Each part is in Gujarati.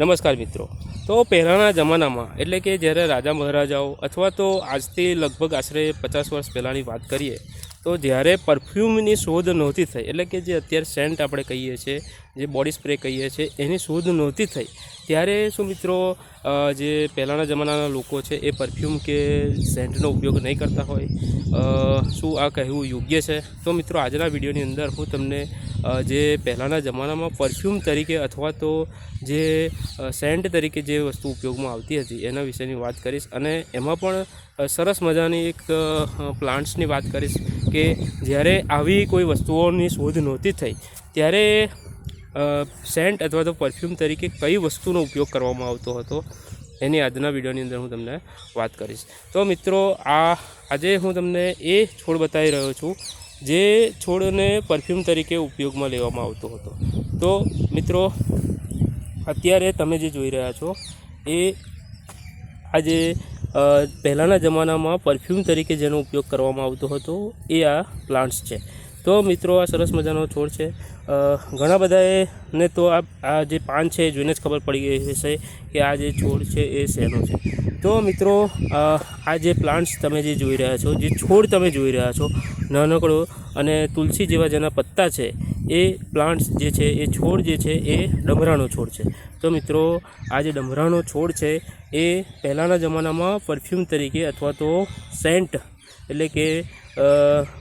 નમસ્કાર મિત્રો. તો પહેલાંના જમાનામાં, એટલે કે જ્યારે રાજા મહારાજાઓ અથવા તો આજથી લગભગ આશરે પચાસ વર્ષ પહેલાંની વાત કરીએ, તો જ્યારે પરફ્યુમની શોધ નહોતી થઈ, એટલે કે જે અત્યારે સેન્ટ આપણે કહીએ છીએ જે બોડી સ્પ્રે કહીએ છીએ, એની શોધ નહોતી થઈ. ત્યારે શું મિત્રો જે પહેલાંના જમાનાના લોકો છે, એ પરફ્યુમ કે સેન્ટનો ઉપયોગ નહીં કરતા હોય શું આ કહેવું યોગ્ય છે? તો મિત્રો, આજના વિડીયોની અંદર હું તમને જે પહેલાંના જમાનામાં પરફ્યુમ તરીકે અથવા તો જે સેન્ટ તરીકે જે વસ્તુ ઉપયોગમાં આવતી હતી, એના વિશેની વાત કરીશ. અને એમાં પણ સરસ મજાની એક પ્લાન્ટ્સની વાત કરીશ કે જ્યારે આવી કોઈ વસ્તુઓની શોધ નહોતી થઈ, ત્યારે સેન્ટ અથવા તો પરફ્યુમ તરીકે કઈ વસ્તુનો ઉપયોગ કરવામાં આવતો હતો, એની આજના વિડીયોની અંદર હું તમને વાત કરીશ. તો મિત્રો, આ, આજે હું તમને એ છોડ બતાવી રહ્યો છું, જે છોડને પરફ્યુમ તરીકે ઉપયોગમાં લેવામાં આવતો હતો. તો મિત્રો, અત્યારે તમે જે જોઈ રહ્યા છો, એ આજે પહેલાંના જમાનામાં પરફ્યુમ તરીકે જેનો ઉપયોગ કરવામાં આવતો હતો, એ આ પ્લાન્ટ્સ છે. તો મિત્રો, આ સરસ મજાનો છોડ છે. ઘણા બધાએ ને તો આ આ જે પાન છે એ જોઈને જ ખબર પડી ગઈ હશે કે આ જે છોડ છે એ શેનો છે. તો મિત્રો આ જે પ્લાન્ટ્સ તમે જે જોઈ રહ્યા છો, જે છોડ તમે જોઈ રહ્યા છો, નાનકડો અને તુલસી જેવા જેના પત્તા છે, એ પ્લાન્ટ્સ જે છે, એ છોડ જે છે, એ ડમરાનો છોડ છે. તો મિત્રો, આ જે ડમરાનો છોડ છે, એ પહેલાંના જમાનામાં પરફ્યુમ તરીકે અથવા તો સેન્ટ એટલે કે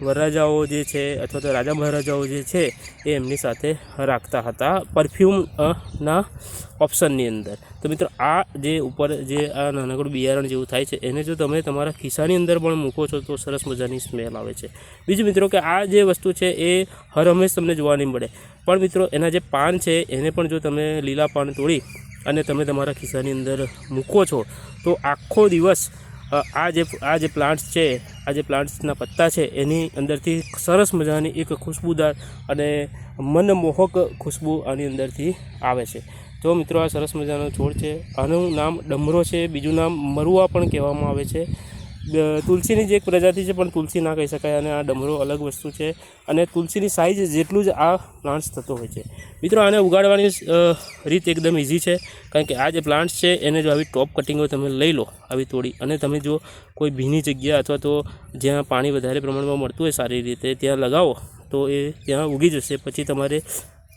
વરરાજાઓ જે છે અથવા તો રાજા મહારાજાઓ જે છે, એ એમની સાથે રાખતા હતા પરફ્યુમના ઓપ્શનની અંદર. તો મિત્રો, આ જે ઉપર, જે આ નાનકડું બિયારણ જેવું થાય છે, એને જો તમે તમારા ખિસ્સાની અંદર પણ મૂકો છો, તો સરસ મજાની સ્મેલ આવે છે. બીજું મિત્રો કે આ જે વસ્તુ છે, એ હર હંમેશ તમને જોવા નહીં મળે. પણ મિત્રો, એના જે પાન છે, એને પણ જો તમે લીલા પાન તોડી અને તમે તમારા ખિસ્સાની અંદર મૂકો છો, તો આખો દિવસ આ જે આ જે પ્લાન્ટ્સ છે, આ જે પ્લાન્ટ્સના પત્તા છે, એની અંદરથી સરસ મજાની એક ખુશ્બુદાર અને મનમોહક ખુશ્બુ આની અંદરથી આવે છે. તો મિત્રો, આ સરસ મજાનો છોડ છે. આનું નામ ડમરો છે, બીજું નામ મરુઆ પણ કહેવામાં આવે છે. તુલસીની જે એક પ્રજાતિ છે, પણ તુલસી ના કહી શકાય અને આ ડમરો અલગ વસ્તુ છે અને તુલસીની સાઇઝ જેટલું જ આ પ્લાન્ટ્સ થતો હોય છે. મિત્રો, આને ઉગાડવાની રીત એકદમ ઇઝી છે. કારણ કે આ જે પ્લાન્ટ્સ છે, એને જો આવી ટોપ કટિંગો તમે લઈ લો આવી તોડી અને તમે જો કોઈ ભીની જગ્યા અથવા તો જ્યાં પાણી વધારે પ્રમાણમાં મળતું હોય સારી રીતે ત્યાં લગાવો, તો એ ત્યાં ઉગી જશે. પછી તમારે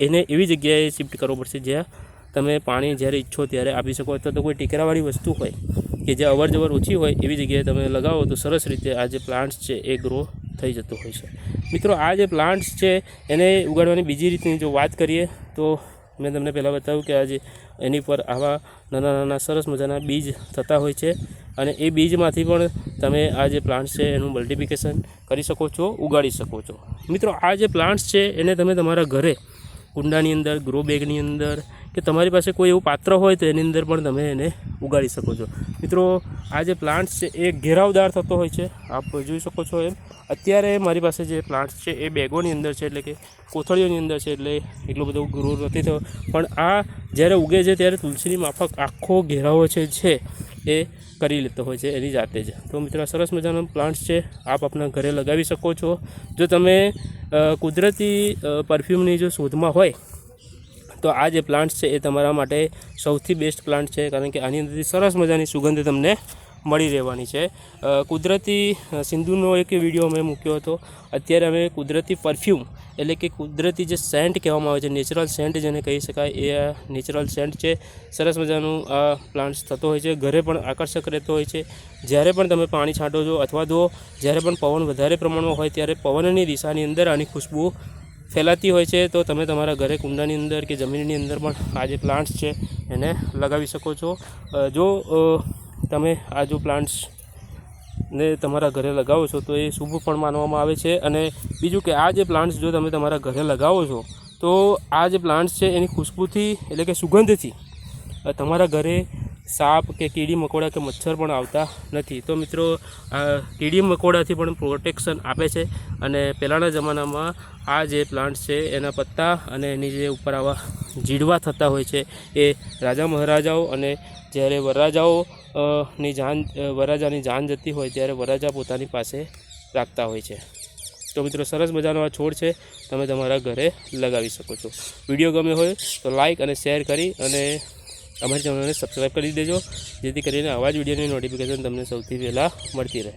એને એવી જગ્યાએ શિફ્ટ કરવો પડશે જ્યાં તમે પાણી જ્યારે ઈચ્છો ત્યારે આપી શકો, અથવા તો કોઈ ટેકરાવાળી વસ્તુ હોય કે જે અવર જવર ઓછી હોય એવી જગ્યાએ તમે લગાવો તો સરસ રીતે આ જે પ્લાન્ટ્સ છે એ ગ્રો થઈ જતો હોય છે. મિત્રો, આ જે પ્લાન્ટ્સ છે એને ઉગાડવાની બીજી રીતની જો વાત કરીએ તો મેં તમને પહેલાં બતાવ્યું કે આજે એની પર આવા નાના નાના સરસ મજાના બીજ થતા હોય છે અને એ બીજમાંથી પણ તમે આ જે પ્લાન્ટ્સ છે એનું મલ્ટિપ્લિકેશન કરી શકો છો, ઉગાડી શકો છો. મિત્રો, આ જે પ્લાન્ટ્સ છે એને તમે તમારા ઘરે કુંડાની અંદર, ગ્રો બેગની અંદર, કે તમારી પાસે કોઈ એવું પાત્ર હોય તો એની અંદર પણ તમે એને ઉગાડી શકો છો. મિત્રો, આ જે પ્લાન્ટ્સ છે, એ ઘેરાવદાર થતો હોય છે. આપ જોઈ શકો છો એમ. અત્યારે મારી પાસે જે પ્લાન્ટ્સ છે, એ બેગોની અંદર છે, એટલે કે કોથળીઓની અંદર છે, એટલે એટલો બધો ગ્રો નથી થયો. પણ આ જ્યારે ઉગે છે, ત્યારે તુલસીની માફક આખો ઘેરાવો છે છે. એ કરી લેતો હોય છે એની જાતે જ. તો મિત્રો સરસ મજાનો પ્લાન્ટ્સ છે. આપ આપણા ઘરે લગાવી શકો છો. જો તમે કુદરતી પરફ્યુમની જો શોધમાં હોય, તો આ જે પ્લાન્ટ્સ છે એ તમારા માટે સૌથી બેસ્ટ પ્લાન્ટ છે. કારણ કે આની અંદરથી સરસ મજાની સુગંધ તમને મળી રહેવાની છે. કુદરતી સિંધુનો એક વીડિયો અમે મૂક્યો હતો. અત્યારે અમે કુદરતી પરફ્યુમ એટલે કે કુદરતી જે સેન્ટ કહેવામાં આવે છે નેચરલ સેન્ટ જેને કહી શકાય, એ નેચરલ સેન્ટ છે. સરસ મજાનું આ પ્લાન્ટ્સ થતો હોય છે, ઘરે પણ આકર્ષક રહેતો હોય છે. જ્યારે પણ તમે પાણી છાંટો છો અથવા તો જ્યારે પણ પવન વધારે પ્રમાણમાં હોય ત્યારે પવનની દિશાની અંદર આની ખુશ્બુ ફેલાતી હોય છે, તો તમે તમારા ઘરે કુંડાની અંદર કે જમીનની અંદર પણ આ જે પ્લાન્ટ્સ છે એને લગાવી શકો છો. જો તમે આ જો પ્લાન્ટ્સ ને તમારા ઘરે લગાવો છો, તો એ શુભ પણ માનવામાં આવે છે. અને બીજું કે આ જે પ્લાન્ટ્સ જો તમે તમારા ઘરે લગાવો છો, તો આ જે પ્લાન્ટ્સ છે એની ખુશ્બુથી એટલે કે સુગંધથી તમારા ઘરે સાપ કે કીડી મકોડા કે મચ્છર પણ આવતા નથી. તો મિત્રો આ કીડી મકોડાથી પણ પ્રોટેક્શન આપે છે. અને પહેલાંના જમાનામાં આ જે પ્લાન્ટ છે, એના પત્તા અને એની જે ઉપર આવા જીડવા થતા હોય છે. એ રાજા મહારાજાઓ અને જ્યારે વરરાજાઓ ની જાન વરરાજાની જાન જતી હોય ત્યારે વરરાજા પોતાની પાસે રાખતા હોય છે. તો મિત્રો સરસ મજાનો આ છોડ છે. તમે તમારા ઘરે લગાવી શકો છો. વીડિયો ગમ્યો હોય તો લાઈક અને શેર કરી અને અમારી ચેનલને સબસ્ક્રાઈબ કરી દેજો, જેથી કરીને આવા જ વિડીયોની નોટિફિકેશન તમને સૌથી પહેલાં મળતી રહે.